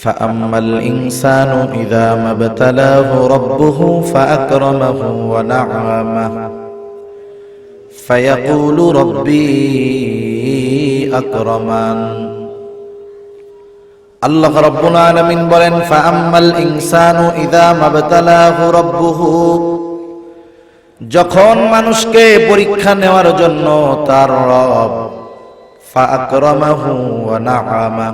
فأما الإنسان إذا ما ابتلاه ربه فأكرمه ونعمه فيقول ربي أكرمن আল্লাহ রব্বুল আলামিন বলেন ফাআম্মাল ইনসানু ইযা মাবতালাহু রাব্বুহু যখন মানুষকে পরীক্ষা নেওয়ার জন্য তার রব ফাআকরামাহু ওয়া নাআমা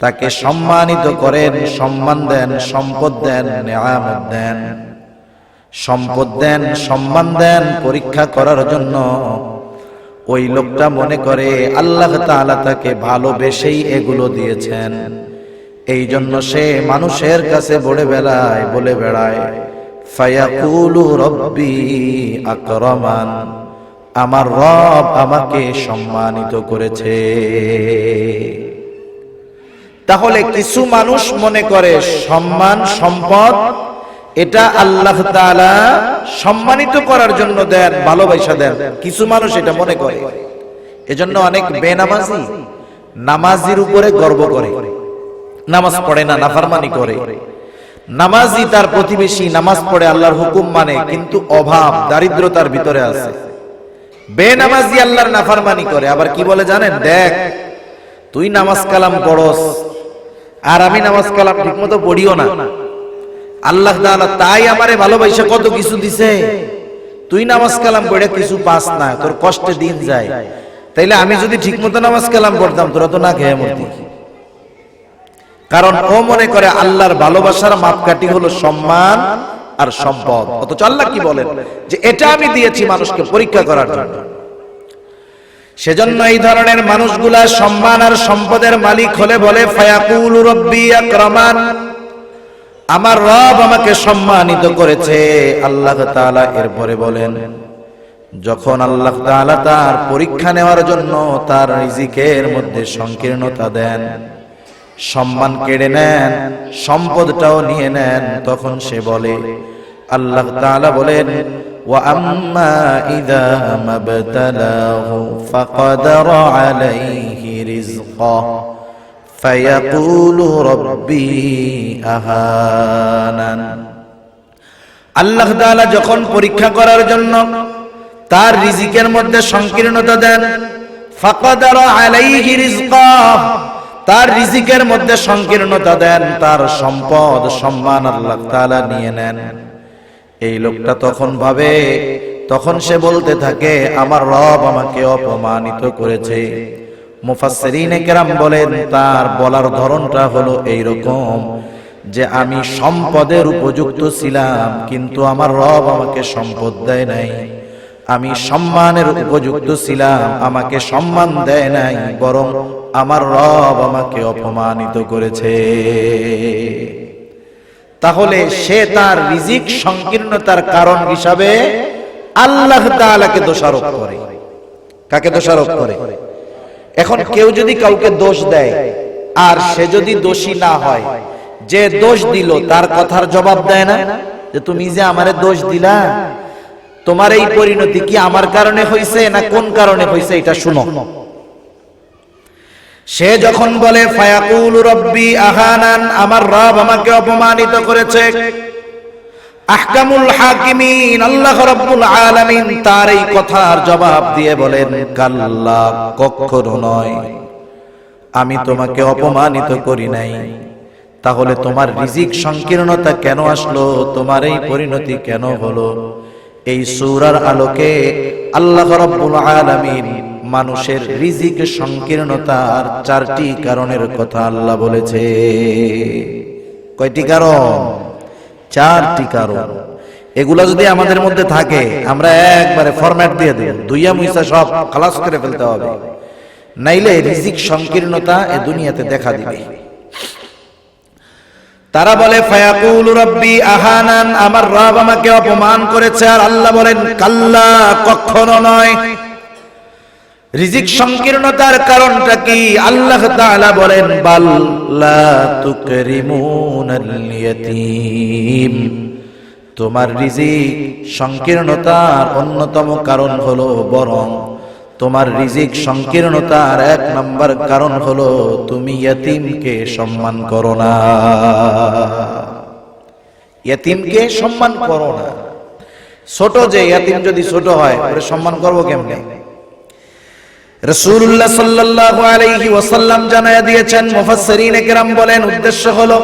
তাকে সম্মানিত করেন, সম্মান দেন, সম্পদ দেন, নিয়ামত দেন। সম্পদ দেন, সম্মান দেন পরীক্ষা করার জন্য। ওই লোকটা মনে করে, আল্লাহ তাআলা তাকে ভালোবেসেই এগুলো দিয়েছেন। এই জন্য সে মানুষের কাছে বলে বেড়ায় বলে বেড়ায়, ফায়াকুলু রব্বি আকরামান, আমার রব আমাকে সম্মানিত করেছে। তাহলে কিছু মানুষ মনে করে সম্মান সম্পদ এটা আল্লাহ তাআলা সম্মানিত করার জন্য দেন ভালোবাসা দেন। কিছু মানুষ এটা মনে করে। এজন্য অনেক বেনামাজি নামাজির উপরে গর্ব করে। নামাজ পড়ে না নাফরমানি করে। নামাজি তার প্রতিবেশী নামাজ পড়ে আল্লাহর হুকুম মানে কিন্তু অভাব দারিদ্রতার ভিতরে আছে। বেনামাজি আল্লাহর নাফারমানি করে। আবার কি বলে জানেন? দেখ তুই নামাজ কালাম পড়স। আর আমি নামাজ কালাম ঠিকমতো পড়িও না। আল্লাহ তাই আমারে ভালোবাসা, কত কিছু দিছে। তুই নামাজ কালাম পড়ে কিছু পাস না, তোর কষ্টে দিন যায়। তাইলে আমি যদি ঠিকমতো নামাজ কালাম পড়তাম, তোরা তো না খেয়ে মরতি। কারণ ও মনে করে আল্লাহর ভালোবাসার মাপকাঠি হলো সম্মান আর সম্পদ। অথচ আল্লাহ কি বলেন? যে এটা আমি দিয়েছি মানুষকে পরীক্ষা করার জন্য। সেজন্য এই ধরনের মানুষগুলা সম্মান আর সম্পদের মালিক হলে বলে, ফায়াকুল রব্বি আকরামান। আমার রব আমাকে সম্মানিত করেছে। আল্লাহ তাআলা এরপরে বলেন, যখন আল্লাহ তাআলা তার পরীক্ষা নেওয়ার জন্য তার রিজিকের মধ্যে সংকীর্ণতা দেন, সম্মান কেড়ে নেন, সম্পদটাও নিয়ে নেন, তখন সে বলে আল্লাহ তাআলা বলেন ওয়া আম্মা ইযা মাবতালাহু ফাকাদার আলাইহি রিজকাহু فيقول ربي أهانن আল্লাহ তাআলা যখন পরীক্ষা করার জন্য তার রিজিকের মধ্যে সংকীর্ণতা দেন ফাকাদার আলাইহি রিজকাহ তার রিজিকের মধ্যে সংকীর্ণতা দেন তার সম্পদ সম্মান আল্লাহ তাআলা নিয়ে নেন এই লোকটা তখন ভাবে, তখন সে বলতে থাকে, আমার রব আমাকে অপমানিত করেছে। মুফাসসিরিনে কেরাম বলেন, তার বলার ধরনটা হলো এই রকম যে আমি সম্পদের উপযুক্ত ছিলাম, কিন্তু আমার রব আমাকে সম্পদ দেয় নাই। আমি সম্মানের উপযুক্ত ছিলাম, আমাকে সম্মান দেয় নাই, বরং আমার রব আমাকে অপমানিত করেছে। তাহলে সে তার রিজিক সংকীর্ণতার কারণ হিসাবে আল্লাহ তাআলাকে দোষারোপ করে। কাকে দোষারোপ করে? এখন কেউ যদি কাউকে দোষ দেয় আর সে যদি দোষী না হয় যে দোষ দিল তার কথার জবাব দেয় না? যে তুমি যে আমারে দোষ দিলা। তোমার এই পরিণতি কি আমার কারণে হয়েছে না কোন কারণে হয়েছে এটা শুনো। সে যখন বলে, ফায়াকুল রব্বি আহানান, আমার রব আমাকে অপমানিত করেছে। আহকামুল হাকিমিন, আল্লাহ রাব্বুল আলামিন তার এই কথার জবাব দিয়ে বলেন, কাল্লা কখনো নয়। আমি তোমাকে অপমানিত করি নাই। তাহলে তোমার রিজিক সংকীর্ণতা কেন আসলো? তোমার এই পরিণতি কেন হলো? এই সূরার আলোকে আল্লাহ রাব্বুল আলামিন মানুষের রিজিক সংকীর্ণতার চারটি কারণের কথা আল্লাহ বলেছে। কয়টি কারণ? চারটি কারণ। এগুলা যদি আমাদের মধ্যে থাকে, আমরা একবারে ফরম্যাট দিয়ে দিই দুইয়া মুইসা সব খালাস করে ফেলতে হবে। নাইলে রিজিক সংকীর্ণতা এ দুনিয়াতে দেখা দিবে। তারা বলে, ফায়াকুল রব্বি আহানান, আমার রব আমাকে অপমান করেছে। আর আল্লাহ বলেন, কাল্লা, কখনো নয়। রিজিক সংকীর্ণতার কারণটা কি? আল্লাহ তাআলা বলেন, বাল লা তুকরিমুনাল ইয়াতীম তোমার রিজিক সংকীর্ণতার অন্যতম কারণ হলো বরং তোমার রিজিক সংকীর্ণতার এক নম্বর কারণ হলো তুমি ইয়তিমকে সম্মান করো না। ইয়তিমকে সম্মান করো না। ছোট যে ইয়তিম যদি ছোট হয়, ওরে সম্মান করব কেমনে? রাসূলুল্লাহ সাল্লাল্লাহু আলাইহি ওয়াসাল্লাম জানায়া দিয়েছেন, মুফাসসিরিনে কেরাম বলেন, উদ্দেশ্য হলো,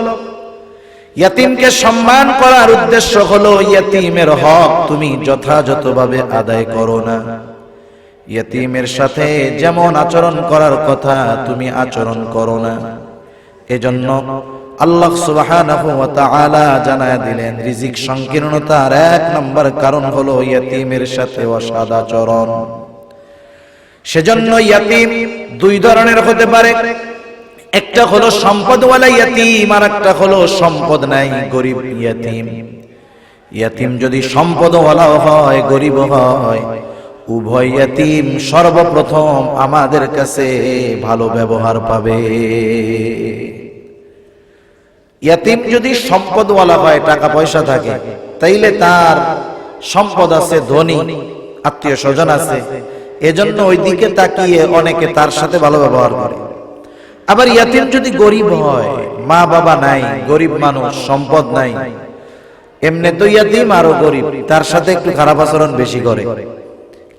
ইয়াতিমকে সম্মান করার উদ্দেশ্য হলো, ইয়াতিমের হক তুমি যথাযথভাবে আদায় করো না। ইয়াতিমের সাথে যেমন আচরণ করার কথা, তুমি আচরণ করো না। এজন্য আল্লাহ সুবহানাহু ওয়া জানায়া দিলেন, রিজিক সংকীর্ণতার এক নম্বর কারণ হলো, ইয়াতিমের সাথে অসদাচরণ সেজন্য ইয়াতিম দুই ধরনের হতে পারে। একটা হলো সম্পদওয়ালা ইয়াতিম, আর একটা হলো সম্পদ নাই, গরিব ইয়াতিম। ইয়াতিম যদি সম্পদওয়ালাও হয়, গরিব হয়, উভয় ইয়াতিম সর্বপ্রথম আমাদের কাছে ভালো ব্যবহার পাবে। ইয়াতিম যদি সম্পদওয়ালা হয়, টাকা পয়সা থাকে, তাইলে তার সম্পদ আছে ধনী, আত্মীয় স্বজন আছে। এজন্য ওই দিকে তাকিয়ে অনেকে তার সাথে ভালো ব্যবহার করে। আবার ইয়াতিম যদি গরিব হয় মা বাবা নাই গরিব মানুষ সম্পদ নাই। এমনি তো ইয়াতিম আরও গরিব তার সাথে একটু খারাপ আচরণ বেশি করে।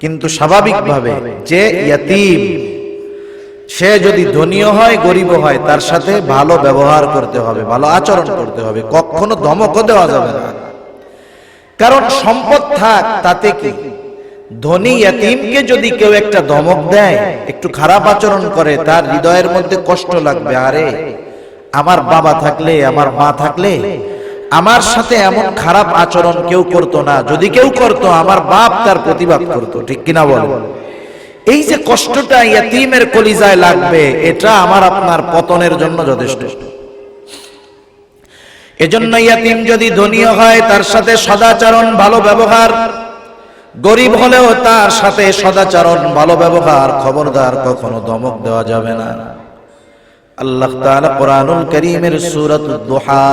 কিন্তু স্বাভাবিকভাবে যে ইয়াতিম সে যদি ধনীও হয় গরিব হয় তার সাথে ভালো ব্যবহার করতে হবে ভালো আচরণ করতে হবে। কখনো ধমকও দেওয়া যাবে না। কারণ সম্পদ থাক তাতে কি ধনী ইয়াতিমকে যদি কেউ একটা ধমক দেয় একটু খারাপ আচরণ করে তার হৃদয়ের মধ্যে কষ্ট লাগবে। আরে আমার বাবা থাকলে আমার মা থাকলে আমার সাথে এমন খারাপ আচরণ কেউ করতো না। যদি কেউ করতো আমার বাপ তার প্রতিবাদ করতো। ঠিক কিনা বল এই যে কষ্টটা ইয়াতিমের কলিজায় লাগবে এটা আমার আপনার পতনের জন্য যথেষ্ট। এজন্য ইয়াতিম যদি ধনীয় হয় তার সাথে সদাচরণ ভালো ব্যবহার গরিব হলেও তার সাথে সদাচরণ, ভালো ব্যবহার, খবরদার কখনো দমক দেওয়া যাবে না। আল্লাহ তাআলা কোরআনুল কারীমের সূরাত দুহা,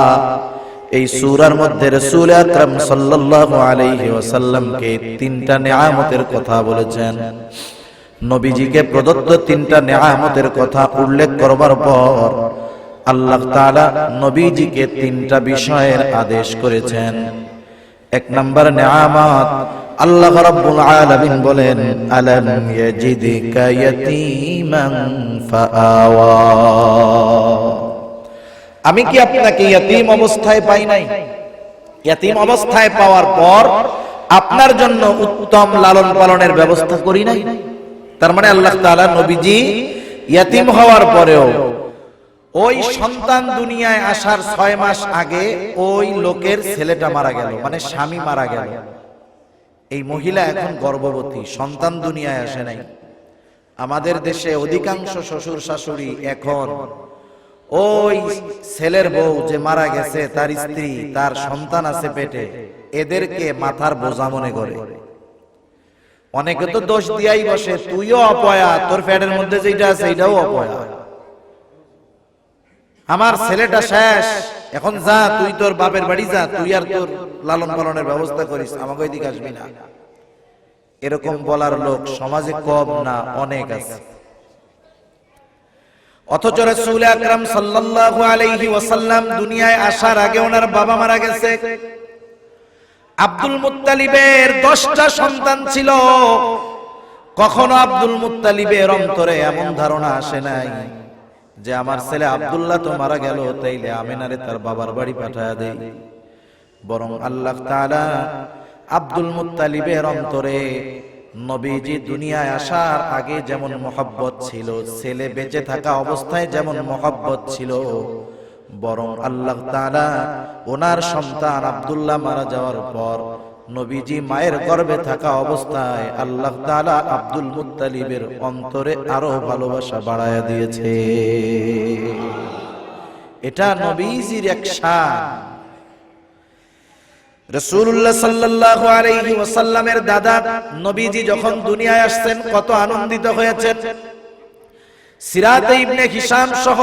এই সূরার মধ্যে রাসূল আকরাম সাল্লাল্লাহু আলাইহি ওয়াসাল্লামকে তিনটা নিয়ামতের কথা বলেছেন। নবীজিকে প্রদত্ত তিনটা নিয়ামতের কথা উল্লেখ করবার পর আল্লাহ তাআলা নবীজিকে তিনটা বিষয়ের আদেশ করেছেন। এক নম্বর নিয়ামত। আল্লাহ রাব্বুল আলামিন বলেন, আলাম ইয়াজিদিকা ইয়াতীমান ফাআওয়া। আমি কি আপনাকে ইয়াতীম অবস্থায় পাই নাই? ইয়াতীম অবস্থায় পাওয়ার পর আপনার জন্য উত্তম লালন পালনের ব্যবস্থা করি নাই? তার মানে আল্লাহ তাআলা নবীজি ইয়াতীম হওয়ার পরেও ওই সন্তান দুনিয়ায় আসার ছয় মাস আগে ওই লোকের ছেলেটা মারা গেল মানে স্বামী মারা গেল। এই মহিলা এখন গর্ভবতী, সন্তান দুনিয়ায় আসে নাই। আমাদের দেশে অধিকাংশ শ্বশুর শাশুড়ি এখন ওই ছেলের বউ যে মারা গেছে, তার স্ত্রী, তার সন্তান আছে পেটে, এদেরকে মাথার বোঝা মনে করে। অনেকে তো দোষ দিয়াই বসে, তুইও অপয়া, তোর ফ্যাটের মধ্যে যেটা আছে, এটাও অপয়া। আমার ছেলেটা শেষ। এখন যা তুই তোর বাপের বাড়ি যা তুই আর তোর লালন পালনের ব্যবস্থা করিস আমাকে ওইদিকে আসবি না। এরকম বলার লোক সমাজে কম না অনেক আছে। অথচ রাসূল আকরাম সাল্লাল্লাহু আলাইহি ওয়াসাল্লাম দুনিয়ায় আসার আগে ওনার বাবা মারা গেছে। আব্দুল মুত্তালিবের দশটা সন্তান ছিল। কখনো আব্দুল মুত্তালিবের অন্তরে এমন ধারণা আসে নাই। যে আমার ছেলে আব্দুল্লাহ তো মারা গেল তাইলে আমিনারে তার বাবার বাড়ি পাঠায় দেই। বরং আল্লাহ তাআলা আব্দুল মুত্তালিবের অন্তরে নবীজি দুনিয়ায় আসার আগে যেমন মহব্বত ছিল ছেলে বেঁচে থাকা অবস্থায় যেমন মহব্বত ছিল বরং আল্লাহ তাআলা ওনার সন্তান আব্দুল্লাহ মারা যাওয়ার পর নবীজি মায়ের গর্ভে থাকা অবস্থায় আল্লাহ তাআলা আব্দুল মুত্তালিবের অন্তরে আরও ভালোবাসা বাড়ায়া দিয়েছে। এটা নবীজির এক দুনিয়ায় আসছেন, কত আনন্দিত হয়েছেন। সহ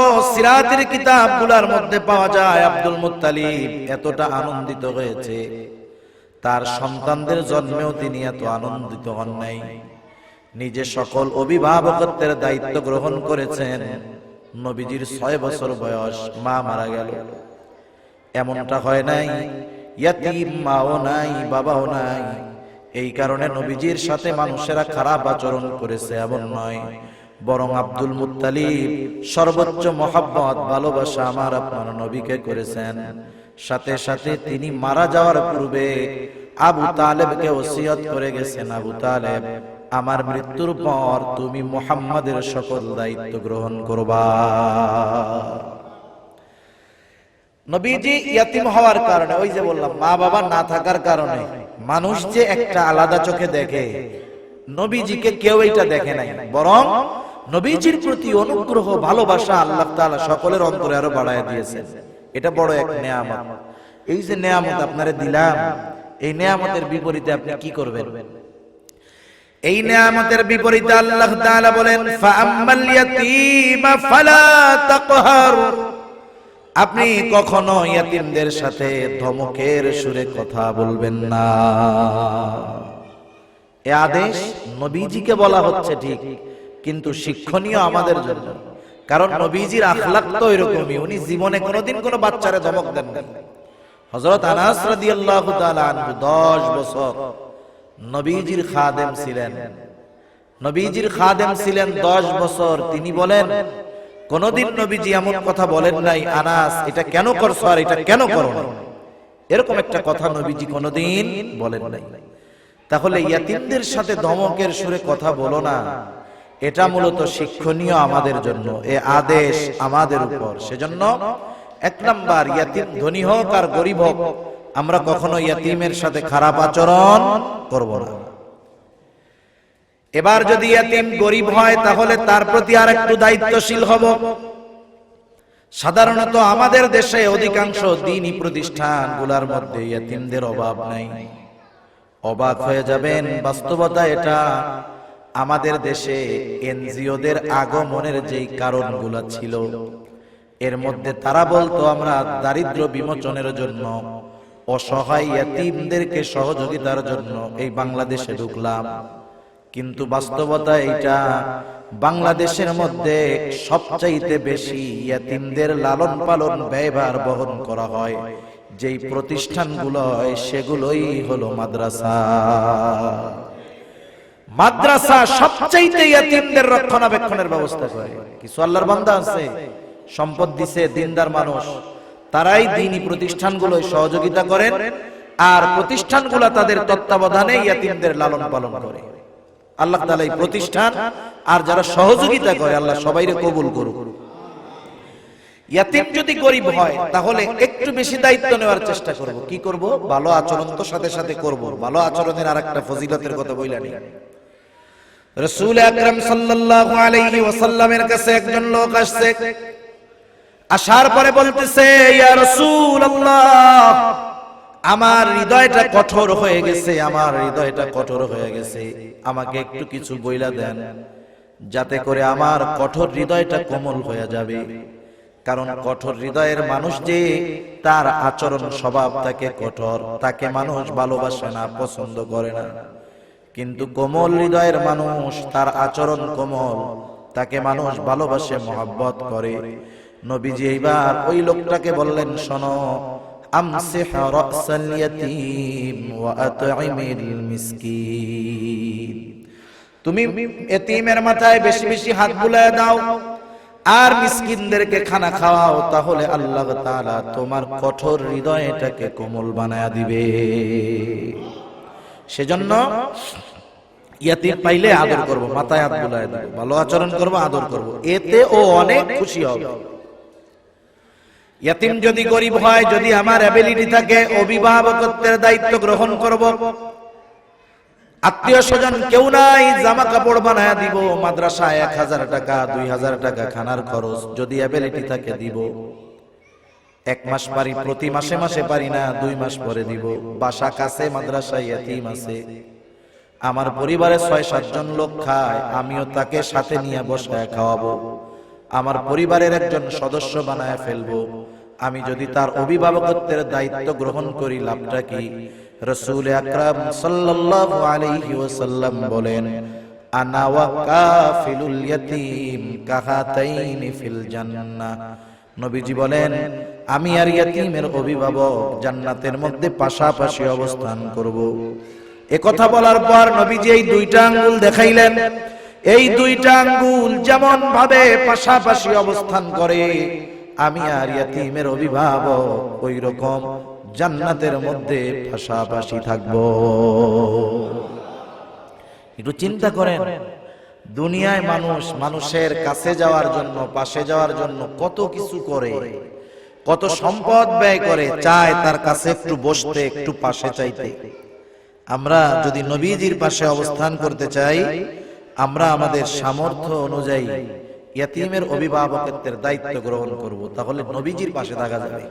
পাওয়া যায় আব্দুল মুত্তালিব, এতটা আনন্দিত হয়েছে। তার সন্তানদের জন্মেও তিনি এত আনন্দিত হন নাই। নিজে সকল অভিভাবকত্বের দায়িত্ব গ্রহণ করেছেন। নবীজির ছয় বছর বয়স, মা মারা গেল। এমনটা হয় নাই মাও নাই, বাবাও নাই। এই কারণে নবীজির সাথে মানুষেরা খারাপ আচরণ করেছে এমন নয়। বরং আব্দুল মুত্তালিব সর্বোচ্চ মহাব্বত, ভালোবাসা আমার, আপনার নবীকে করেছেন। সাথে সাথে তিনি মারা যাওয়ার পূর্বে আবু তালেবকে ওসিয়ত করে গেছেন, আবু তালেব, আমার মৃত্যুর পর তুমি মুহাম্মাদের সকল দায়িত্ব গ্রহণ করবা। নবীজি ইয়াতিম হওয়ার কারণে, ওই যে বললাম, মা বাবা না থাকার কারণে মানুষ যে একটা আলাদা চোখে দেখে, নবীজিকে কেউ এটা দেখে নাই। বরং নবীজির প্রতি অনুগ্রহ, ভালোবাসা আল্লাহ তাআলা সকলের অন্তরে আরও বাড়ায় দিয়েছেন। এটা বড় এক নেয়ামত। এই যে নেয়ামত আপনারে দিলাম, এই নেয়ামতের বিপরীতে আপনি কি করবেন? এই নেয়ামতের বিপরীতে আল্লাহ তাআলা বলেন, ফাআম্মাল ইয়াতীমা ফালা তাকহার। আপনি কখনো ইয়াতিমদের সাথে ধমকের সুরে কথা বলবেন না। এ আদেশ নবীজিকে বলা হচ্ছে ঠিক, কিন্তু শিক্ষণীয় আমাদের জন্য। কারণ নবীজির আখলাক তো এরকমই উনি জীবনে কোনোদিন কোনো বাচ্চারে ধমক দেন না হযরত আনাস রাদিয়াল্লাহু তাআলা আনহু 10 বছর নবীজির খাদেম ছিলেন। নবীজির খাদেম ছিলেন 10 বছর। তিনি বলেন কোনদিন নবীজি এমন কথা বলেন নাই আনাস এটা কেন করছ আর এটা কেন করো না এরকম একটা কথা নবীজি কোনদিন বলেন নাই। তাহলে ইয়াতিমদের সাথে ধমকের সুরে কথা বলো না। এটা মূলত শিক্ষণীয় আমাদের জন্য, এ আদেশ আমাদের উপর। সেজন্য এক নাম্বার, ইয়াতিম ধনী হোক আর গরিব হোক, আমরা কখনো ইয়াতিমের সাথে খারাপ আচরণ করব না। এবার যদি ইয়াতিম গরিব হয়, তাহলে তার প্রতি আর একটু দায়িত্বশীল হব। সাধারণত আমাদের দেশে অধিকাংশ দিনই প্রতিষ্ঠানগুলোর মধ্যে ইয়াতিমদের অভাব নাই। অবাক হয়ে যাবেন, বাস্তবতা এটা। আমাদের দেশে এনজিওদের আগমনের যেই কারণগুলো ছিল, এর মধ্যে তারা বলতো, আমরা দারিদ্র বিমোচনের জন্য, অসহায় ইয়াতিমদেরকে সহযোগিতার জন্য এই বাংলাদেশে ঢুকলাম। কিন্তু বাস্তবতা এটা বাংলাদেশের মধ্যে সবচাইতে বেশি ইয়াতিমদের লালন পালন ব্যয়ভার বহন করা হয়, যেই প্রতিষ্ঠানগুলো হয় সেগুলোই হলো মাদ্রাসা। মাদ্রাসা সবচাইতে ইয়াতিমদের রক্ষণাবেক্ষণের ব্যবস্থা করে। কিছু আল্লাহর বান্দা আছে, সম্পদ দিছে দিনদার মানুষ, তারাই দিনই প্রতিষ্ঠানগুলো সহযোগিতা করেন আর প্রতিষ্ঠানগুলো তাদের তত্ত্বাবধানে ইয়াতিমদের লালন পালন করে। আল্লাহ তাআলা এই প্রতিষ্ঠান আর যারা সহযোগিতা করে, আল্লাহ সবাইরে কবুল করুক। ইয়াতিম যদি গরিব হয়, তাহলে একটু বেশি দায়িত্ব নেওয়ার চেষ্টা করব। কি করব? ভালো আচরণ তো সাথে সাথে করব। ভালো আচরণের আরেকটা ফজিলতের কথা বইলা নেই রাসূল আকরাম সাল্লাল্লাহু আলাইহি ওয়াসাল্লামের কাছে একজন লোক আসছে। আসার পরে বলতেছে, ইয়া রাসূলুল্লাহ, আমার হৃদয়টা কঠোর হয়ে গেছে, আমার হৃদয়টা কঠোর হয়ে গেছে। আমাকে একটু কিছু বইলা দেন, যাতে করে আমার কঠোর হৃদয়টা কোমল হয়ে যাবে। কারণ কঠোর হৃদয়ের মানুষ যে, তার আচরণ স্বভাব তাকে কঠোর, তাকে মানুষ ভালোবাসে না, পছন্দ করে না। কিন্তু কোমল হৃদয়ের মানুষ, তার আচরণ কোমল, তাকে মানুষ ভালোবাসে, মহাব্বত করে। নবীজি এইবার ওই লোকটাকে বললেন, শোনো রাসাল ইয়াতীম ওয়া আত'ইমিল মিসকিন। তুমি এতিমের মাথায় বেশি বেশি হাত বুলায় দাও, আর মিসকিনদেরকে খানা খাওয়াও, তাহলে আল্লাহ তাআলা তোমার কঠোর হৃদয়টাকে কোমল বানায়া দিবে। সেজন্য ইয়াতিম পাইলে আদর করব, মাথায় হাত বুলায় দেব, ভালো আচরণ করব, আদর করব। এতে ও অনেক খুশি হবে। ইয়াতিম যদি গরিব হয়, যদি আমার অ্যাবিলিটি থাকে, অভিভাবকত্বের দায়িত্ব গ্রহণ করব। আত্মীয় স্বজন কেউ নাই জামা কাপড় বানায় দিব মাদ্রাসা এক হাজার টাকা, দুই হাজার টাকা খানার খরচ, যদি অ্যাবিলিটি থাকে দিব। এক মাস পারি, প্রতি মাসে মাসে পারি না, দুই মাস পরে দিব। বাসা কাছে মাদ্রাসা এতিম আছে। আমার পরিবারে ছয় সাতজন লোক খায়, আমিও তাকে সাথে নিয়ে বসায় খাওয়াবো। আমার পরিবারের একজন সদস্য বানায় ফেলব। আমি যদি তার অভিভাবকত্বের দায়িত্ব গ্রহণ করি, লাভটা কি? রসুল আকরাম সাল্লাল্লাহু আলাইহি ওয়াসাল্লাম বলেন, আনা ওয়া কাফিলুল ইয়াতীম কাহাতাইনি ফিল জান্নাহ। নবীজি বলেন, আমি আর ইয়াতীমের অভিভাবক জান্নাতের মধ্যে পাশাপাশি অবস্থান করব। কথা বলার পর নবীজি এই দুইটা আঙ্গুল দেখাইলেন। এই দুইটা আঙ্গুল যেমন ভাবে পাশাপাশি অবস্থান করে, আমি আর ইয়াতীমের অভিভাবক ওই রকম জান্নাতের মধ্যে পাশাপাশি থাকব। একটু চিন্তা করেন, দুনিয়ায় মানুষ মানুষের কাছে যাওয়ার জন্য, পাশে যাওয়ার জন্য কত কিছু করে, কত সম্পদ ব্যয় করে, চায় তার কাছে একটু বসতে, একটু পাশে চাইতে। আমরা যদি নবীজির পাশে অবস্থান করতে চাই আমরা আমাদের সামর্থ্য অনুযায়ী ইয়াতিমের অভিভাবকত্বের দায়িত্ব গ্রহণ করব। তাহলে নবীজির পাশে থাকা যাবে।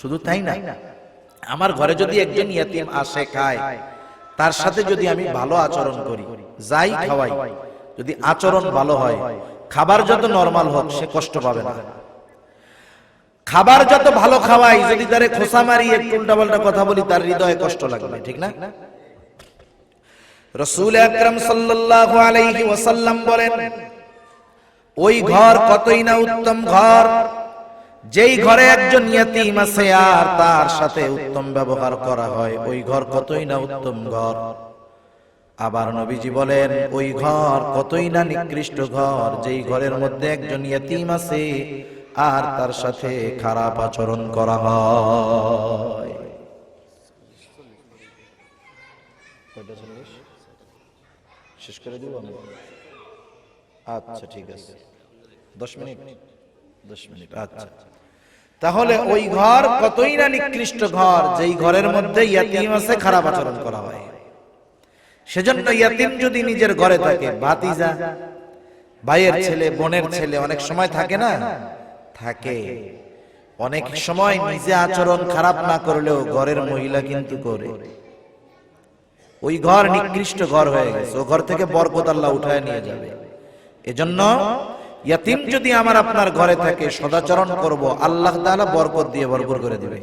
শুধু তাই না? আমার ঘরে যদি একজন ইয়াতিম আসে খায় তার সাথে যদি আমি ভালো আচরণ করি যাই খাওয়াই যদি আচরণ ভালো হয় খাবার যত নরমাল হোক সে কষ্ট পাবে না। খাবার যত ভালো খাওয়াই যদি তারে খোসা মারি একটু উল্টাপাল্টা কথা বলি তার হৃদয়ে কষ্ট লাগবে ঠিক না? রসুল আকরাম সাল্লাল্লাহু আলাইহি ওয়াসাল্লাম বলেন, ওই ঘর কতই না উত্তম ঘর? যেই ঘরে একজন ইয়াতিম আছে আর তার সাথে উত্তম ব্যবহার করা হয়, ওই ঘর কতই না উত্তম ঘর? আবার নবীজি বলেন, ওই ঘর কতই না নিকৃষ্ট ঘর? যেই ঘরের মধ্যে একজন ইয়াতিম আছে আর তার সাথে খারাপ আচরণ করা হয়। শেষ করে দিব আচ্ছা ঠিক আছে। দশ মিনিট? দশ মিনিট আচ্ছা। তাহলে ওই ঘর কতই না নিকৃষ্ট ঘর যেই ঘরের মধ্যে ইয়াতিম আছে খারাপ আচরণ করা হয়। সেজন্য ইয়াতিম যদি নিজের ঘরে থাকে ভাতিজা ভাইয়ের ছেলে বোনের ছেলে অনেক সময় থাকে না? থাকে অনেক সময় নিজে আচরণ খারাপ না করলেও ঘরের মহিলা কিন্তু করে। ওই ঘর নিকৃষ্ট ঘর হয়ে গেছে। ও ঘর থেকে বরকত আল্লাহ উঠায় নিয়ে যাবে। এজন্য ইয়াতিম যদি আমার আপনার ঘরে থাকে, সদাচরণ করব, আল্লাহ তাআলা বরকত দিয়ে ভরপুর করে দিবে।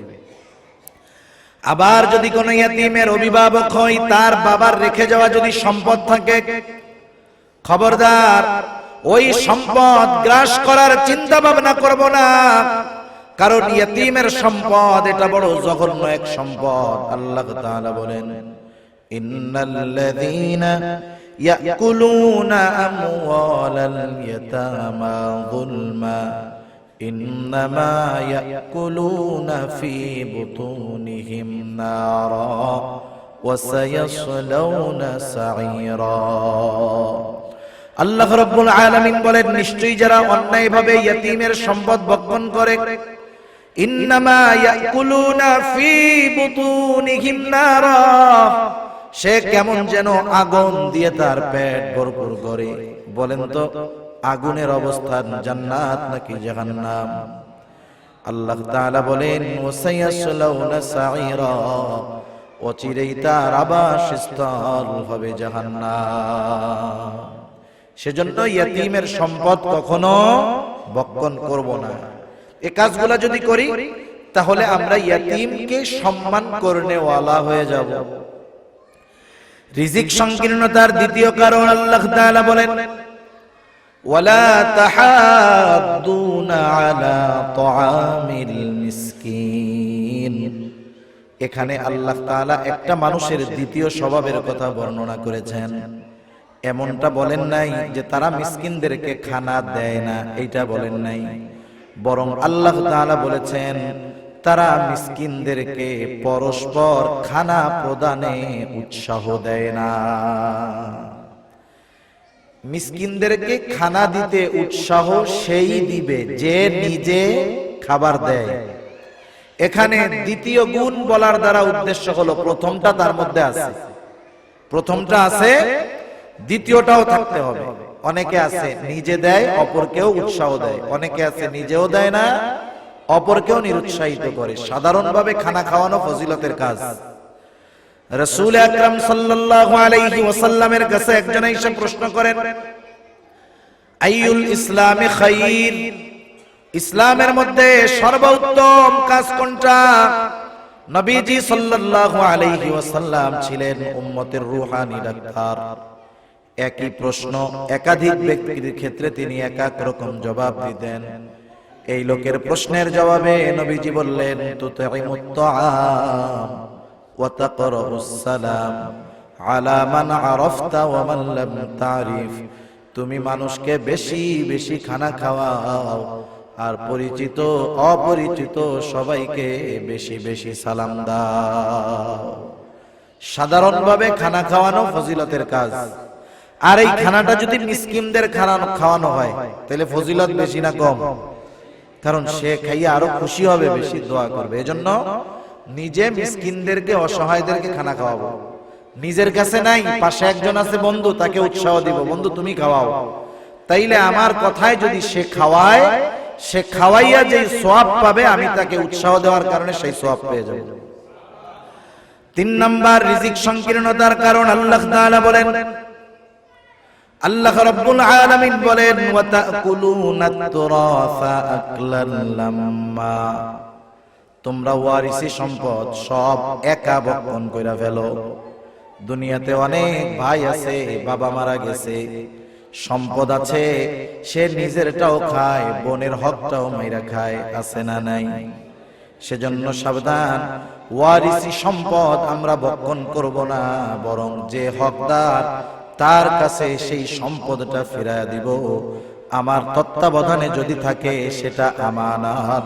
আবার যদি কোনো ইয়াতিমের অভিভাবক হয়, তার বাবার রেখে যাওয়া যদি সম্পদ থাকে, খবরদার, ওই সম্পদ গ্রাস করার চিন্তা ভাবনা করব না। কারণ ইয়াতিমের সম্পদ, এটা বড় জঘন্য এক সম্পদ, আল্লাহ তাআলা বলেন। ইন্নাল্লাযীনা يأكلون أموال اليتامى ظلما إنما يأكلون في بطونهم نارا وسيصلون سعيرا আল্লাহ রব্বুল আলামিন বলেন নিশ্চয়ই যারা অন্যায়ভাবে ইয়তীমের সম্পদ ভক্ষণ করে ইন্নামা ইয়াকুলুনা ফি বুতুনিহিম নারা সে কেমন যেন আগুন দিয়ে তার পেট ভরপুর করে। বলেন তো, আগুনের অবস্থান জান্নাত নাকি জাহান্নাম? আল্লাহ তাআলা বলেন ওয়াসায়াসলাউনা সাইরা অচিরেই তার আবাসস্থল হবে জাহান্নাম। সেজন্য ইয়াতিমের সম্পদ কখনো বক্ষণ করব না। এই কাজগুলা যদি করি, তাহলে আমরা ইয়াতিমকে সম্মান করনেওয়ালা হয়ে যাব। রিজিক সংকীর্ণতার দ্বিতীয় কারণ আল্লাহ তাআলা বলেন, ওয়ালা তাহাদ্দুনা আলা তাআমিল মিসকিন। এখানে আল্লাহ তাআলা একটা মানুষের দ্বিতীয় স্বভাবের কথা বর্ণনা করেছেন। এমনটা বলেন নাই যে তারা মিসকিনদেরকে খানা দেয় না, এইটা বলেন নাই। বরং আল্লাহ তাআলা বলেছেন তারা মিসকিনদেরকে পরস্পর খানা প্রদানে উৎসাহ দেয় না। মিসকিনদেরকে খানা দিতে উৎসাহ সেই দিবে যে নিজে খাবার দেয়। এখানে দ্বিতীয় গুণ বলার দ্বারা উদ্দেশ্য হলো, প্রথমটা তার মধ্যে আছে। প্রথমটা আছে, দ্বিতীয়টাও থাকতে হবে। অনেকে আছে, নিজে দেয়, অপরকেও উৎসাহ দেয়। অনেকে আছে, নিজেও দেয় না অপরকেও নিরুৎসাহিত করে। সাধারণভাবে খানা খাওয়ানো ফজিলতের কাজ। রসুল আকরাম সাল্লাল্লাহু আলাইহি ওয়াসাল্লামের কাছে একজন এসে প্রশ্ন করেন, আইয়ুল ইসলামে খাইর? ইসলামের মধ্যে সর্বোত্তম কাজ কোনটা? নবীজি সাল্লাল্লাহু আলাইহি ওয়াসাল্লাম ছিলেন উম্মতের রূহানি ডাক্তার। একই প্রশ্ন একাধিক ব্যক্তির ক্ষেত্রে তিনি এক এক রকম জবাব দিতেন। এই লোকের প্রশ্নের জবাবে নবীজি বললেন তুমি মানুষকে বেশি বেশি খানা খাওয়াও আর পরিচিত, অপরিচিত সবাইকে বেশি বেশি সালাম দাও। সাধারণভাবে খানা খাওয়ানো ফজিলতের কাজ। আর এই খানাটা যদি মিসকিনদের খানা খাওয়ানো হয়, তাহলে ফজিলত বেশি না কম? কারণ সে খাইয়ে আরও খুশি হবে বেশি দোয়া করবে। এজন্য নিজে মিসকিনদেরকে অসহায়দেরকে খানা খাওয়াবো। নিজের কাছে নাই পাশে একজন আছে বন্ধু তাকে উৎসাহ দিব বন্ধু তুমি খাওয়াও। তাইলে আমার কথায় যদি সে খাওয়ায় সে খাওয়াইয়া যে সোয়াব পাবে আমি তাকে উৎসাহ দেওয়ার কারণে সেই সোয়াব পেয়ে যাব। তিন নাম্বার রিজিক সংকীর্ণতার কারণ আল্লাহ তাআলা বলেন আল্লাহ রাব্বুল আলামিন বলেন ওয়া তাকুলুনা তুরাসা আকলান লাম্মা। তোমরা ওয়ারিসি সম্পদ সব একা বক্ষণ কইরা ফেলো। দুনিয়াতে অনেক ভাই আছে, বাবা মারা গেছে। সম্পদ আছে, সে নিজেরটাও খায়, বোনের হকটাও মাইরা খায়, আছে না নাই? সেজন্য সাবধান, ওয়ারিসি সম্পদ আমরা বক্ষণ করব না, বরং যে হকদার তার কাছে সেই সম্পদটা ফিরায় দিব। আমার তত্ত্বাবধানে যদি থাকে, সেটা আমানত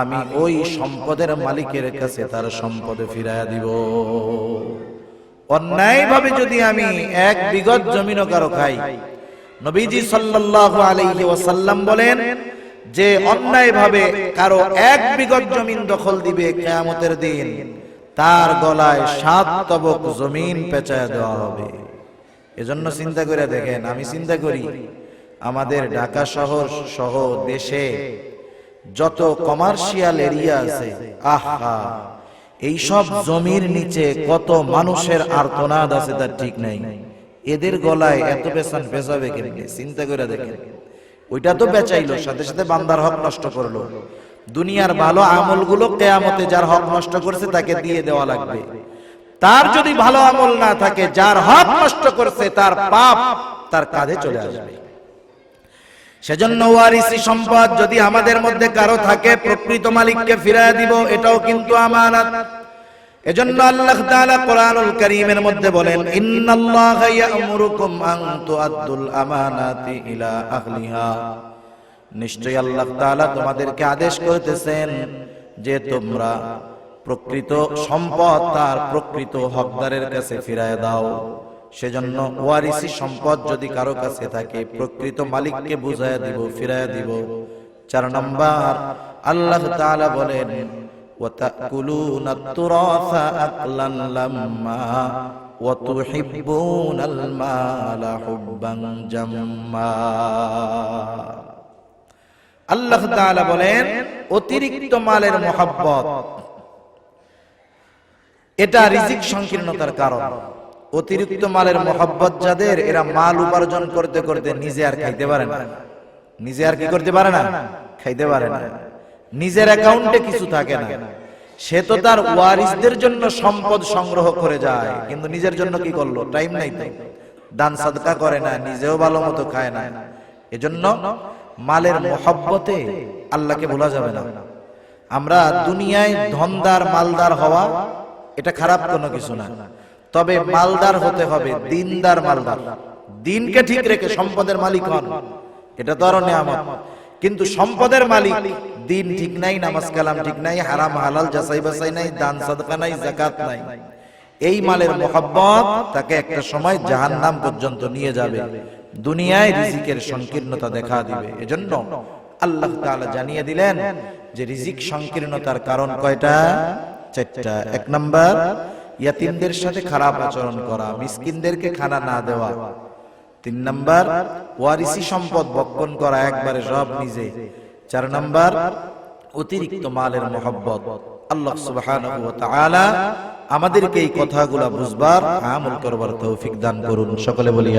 আমি ওই সম্পদের মালিকের কাছে তার সম্পদ ফিরায় দিব। অন্যায়ভাবে যদি আমি এক বিগত জমিনও কারও খাই, নবীজি সাল্লাল্লাহু আলাইহি ওয়াসাল্লাম বলেন যে, অন্যায়ভাবে কারও এক বিগত জমিন দখল দিবে কিয়ামতের দিন, তার গলায় সাত তবক জমিন পেঁচায় দেওয়া হবে। এজন্য চিন্তা করে দেখেন আমি চিন্তা করি। আমাদের ঢাকা শহর সহ দেশে যত কমার্শিয়াল এরিয়া আছে আহা এই সব জমির নিচে কত মানুষের আর্তনাদ আছে তার ঠিক নাই। এদের গলায় এত পেছান পেছাবে কেমনি? চিন্তা করে দেখেন। ওইটা তো বেচাইলো সাথে সাথে বান্দার হক নষ্ট করল। দুনিয়ার ভালো আমলগুলো কেয়ামতে যার হক নষ্ট করছে তাকে দিয়ে দেওয়া লাগবে। তার যদি ভালো আমল না থাকে, যার হক নষ্ট করছে, তার পাপ তার কাঁধে চলে আসবে। সেজন্য ওয়ারিসি সম্পদ যদি আমাদের মধ্যে কারও থাকে, প্রকৃত মালিককে ফিরায় দিব, এটাও কিন্তু আমানত। এজন্য আল্লাহ তাআলা কোরআনুল কারীমের মধ্যে বলেন, ইন্নাল্লাহা ইয়া'মুরুকুম আন তুআদ্দুল আমানাতি ইলা আহলিহা। নিশ্চয়ই আল্লাহ তাআলা তোমাদেরকে আদেশ করতেছেন যে তোমরা প্রকৃত সম্পদ তার প্রকৃত হকদারের কাছে ফিরায় দাও সেজন্য ওয়ারিসি সম্পদ যদি কারো কাছে থাকে প্রকৃত মালিককে বুঝায় দিব ফিরায় দিব চার নম্বর আল্লাহ তাআলা বলেন وتأكلون التراث أكلا لما وتحبون المال حبا جما আল্লাহ তাআলা বলেন অতিরিক্ত মালের মোহাব্বত এটা রিজিক সংকীর্ণতার কারণ। অতিরিক্ত মালের মোহাব্বত যাদের, এরা মাল উপার্জন করতে করতে নিজে আর খাইতে পারে না। নিজে আর কি করতে পারে না? খাইতে পারে না। নিজের অ্যাকাউন্টে কিছু থাকে না। সে তো তার ওয়ারিসদের জন্য সম্পদ সংগ্রহ করে যায়, কিন্তু নিজের জন্য কি করল? টাইম নাই তো। দান সাদকা করে না, নিজেও ভালো মতো খায় না। এজন্য মালের মোহাব্বতে আল্লাহকে ভোলা যাবে না। আমরা দুনিয়ায় ধনদার, মালদার হওয়া এটা খারাপ কোনো কিছু না। তবে মালদার হতে হবে, দিনদার মালদার। দিনকে ঠিক রেখে সম্পদের মালিক হন। এটা তো আরও নিয়ামত। কিন্তু সম্পদের মালিক, দিন ঠিক নাই, নামাজ কালাম ঠিক নাই, হারাম, হালাল, যাচাই বাছাই নাই, দান সাদকা নাই জাকাত নাই। এই মালের মোহাব্বত তাকে একটা সময় জাহান্নাম পর্যন্ত নিয়ে যাবে। দুনিয়ায় রিজিকের সংকীর্ণতা দেখা দিবে। এজন্য আল্লাহ তাআলা জানিয়ে দিলেন যে রিজিক সংকীর্ণতার কারণ কয়টা? চারটা, এক নাম্বার, ইয়াতিমদের সাথে খারাপ আচরণ করা, মিসকিনদেরকে খানা না দেওয়া। তিন নাম্বার, ওয়ারিসি সম্পদ বক্ষণ করা, একবারে সব নিজে। চার নাম্বার, অতিরিক্ত মালের মোহাব্বত। আল্লাহ সুবহানাহু ওয়া তাআলা আমাদেরকে এই কথাগুলো বুঝবার আমল করবার তৌফিক দান করুন। সকলে বলি